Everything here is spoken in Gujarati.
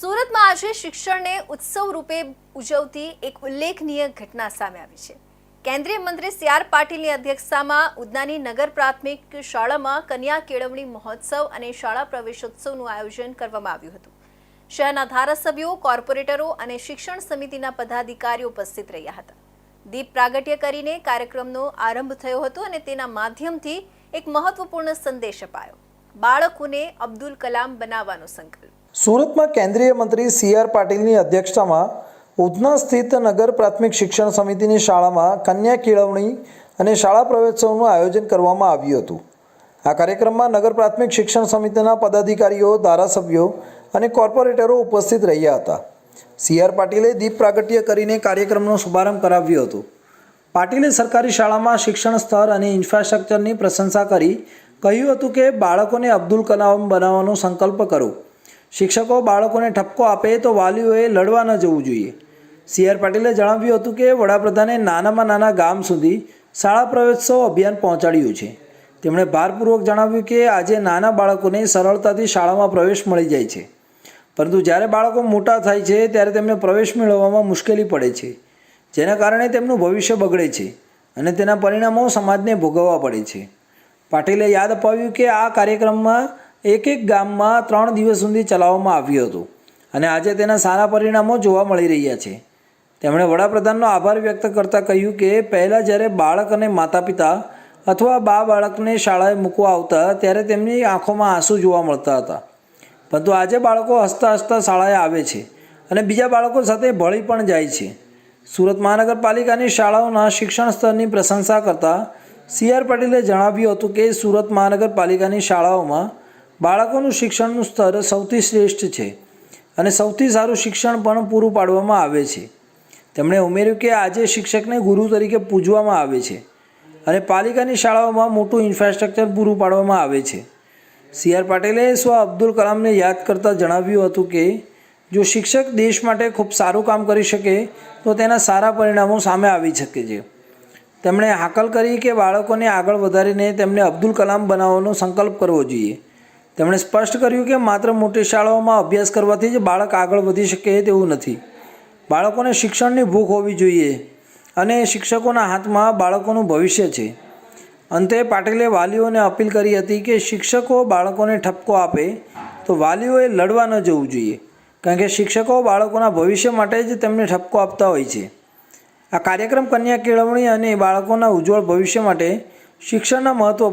સુરતમાં આજે શિક્ષણને ઉત્સવ રૂપે ઉજવતી એક ઉલ્લેખનીય ઘટના સામે આવી છે. કેન્દ્રીય મંત્રી સી આર પાટીલની અધ્યક્ષતામાં ઉદનાની નગર પ્રાથમિક શાળામાં કન્યા કેળવણી મહોત્સવ અને શાળા પ્રવેશોત્સવનું આયોજન કરવામાં આવ્યું હતું. શહેરના ધારાસભ્યો, કોર્પોરેટરો અને શિક્ષણ સમિતિના પદાધિકારીઓ ઉપસ્થિત રહ્યા હતા. દીપ પ્રાગટ્ય કરીને કાર્યક્રમનો આરંભ થયો હતો અને તેના માધ્યમથી એક મહત્વપૂર્ણ સંદેશ અપાયો. બાળકોને અબ્દુલ કલામ બનાવવાનો સંકલ્પ. સુરતમાં કેન્દ્રીય મંત્રી સી આર પાટીલની અધ્યક્ષતામાં ઉધના સ્થિત નગર પ્રાથમિક શિક્ષણ સમિતિની શાળામાં કન્યા કેળવણી અને શાળા પ્રવેશોત્સવનું આયોજન કરવામાં આવ્યું હતું. આ કાર્યક્રમમાં નગર પ્રાથમિક શિક્ષણ સમિતિના પદાધિકારીઓ, ધારાસભ્યો અને કોર્પોરેટરો ઉપસ્થિત રહ્યા હતા. સી આર પાટીલે દીપ પ્રાગટ્ય કરીને કાર્યક્રમનો શુભારંભ કરાવ્યો હતો. પાટીલે સરકારી શાળામાં શિક્ષણ સ્તર અને ઇન્ફ્રાસ્ટ્રક્ચરની પ્રશંસા કરી, કહ્યું હતું કે બાળકોને અબ્દુલ કલામ બનાવવાનો સંકલ્પ કરો. શિક્ષકો બાળકોને ઠપકો આપે તો વાલીઓએ લડવા ન જવું જોઈએ. સી આર પાટીલે જણાવ્યું હતું કે વડાપ્રધાને નાનામાં નાના ગામ સુધી શાળા પ્રવેશોત્સવ અભિયાન પહોંચાડ્યું છે. તેમણે ભારપૂર્વક જણાવ્યું કે આજે નાના બાળકોને સરળતાથી શાળામાં પ્રવેશ મળી જાય છે. પરંતુ જ્યારે બાળકો મોટા થાય છે, ત્યારે તેમને પ્રવેશ મેળવવામાં મુશ્કેલી પડે છે, જેના કારણે તેમનું ભવિષ્ય બગડે છે અને તેના પરિણામો સમાજને ભોગવવા પડે છે. પાટીલે યાદ અપાવ્યું કે આ કાર્યક્રમમાં એક એક ગામમાં ત્રણ દિવસ સુધી ચલાવવામાં આવ્યું હતું. અને આજે તેના સારા પરિણામો જોવા મળી રહ્યા છે. તેમણે વડાપ્રધાનનો આભાર વ્યક્ત કરતાં કહ્યું કે પહેલાં જ્યારે બાળક અને માતા પિતા અથવા બા બાળકને શાળાએ મૂકવા આવતા ત્યારે તેમની આંખોમાં આંસુ જોવા મળતા હતા. પરંતુ આજે બાળકો હસતા હસતા શાળાએ આવે છે અને બીજા બાળકો સાથે ભળી પણ જાય છે. સુરત મહાનગરપાલિકાની શાળાઓના શિક્ષણ સ્તરની પ્રશંસા કરતાં સી આર પાટીલે જણાવ્યું હતું કે સુરત મહાનગરપાલિકાની શાળાઓમાં બાળકોનું શિક્ષણનું સ્તર સૌથી શ્રેષ્ઠ છે અને સૌથી સારું શિક્ષણ પણ પૂરું પાડવામાં આવે છે. તેમણે ઉમેર્યું કે આજે શિક્ષકને ગુરુ તરીકે પૂજવામાં આવે છે અને પાલિકાની શાળાઓમાં મોટું ઇન્ફ્રાસ્ટ્રક્ચર પૂરું પાડવામાં આવે છે. સી આર પાટીલે સ્વ અબ્દુલ કલામને યાદ કરતાં જણાવ્યું હતું કે, જો શિક્ષક દેશ માટે ખૂબ સારું કામ કરી શકે, તો તેના સારા પરિણામો સામે આવી શકે છે. તેમણે હાકલ કરી કે બાળકોને આગળ વધારીને તેમને અબ્દુલ કલામ બનાવવાનો સંકલ્પ કરવો જોઈએ. તેમણે સ્પષ્ટ કર્યું કે માત્ર મોટી શાળાઓમાં અભ્યાસ કરવાથી જ બાળક આગળ વધી શકે તેવું નથી. બાળકોને શિક્ષણની ભૂખ હોવી જોઈએ અને શિક્ષકોના હાથમાં બાળકોનું ભવિષ્ય છે. અંતે પાટીલે વાલીઓને અપીલ કરી હતી કે શિક્ષકો બાળકોને ઠપકો આપે તો વાલીઓએ લડવા ન જવું જોઈએ, કારણ કે શિક્ષકો બાળકોના ભવિષ્ય માટે જ તેમને ઠપકો આપતા હોય છે. આ કાર્યક્રમ કન્યા કેળવણી અને બાળકોના ઉજ્જવળ ભવિષ્ય માટે શિક્ષણના મહત્ત્વ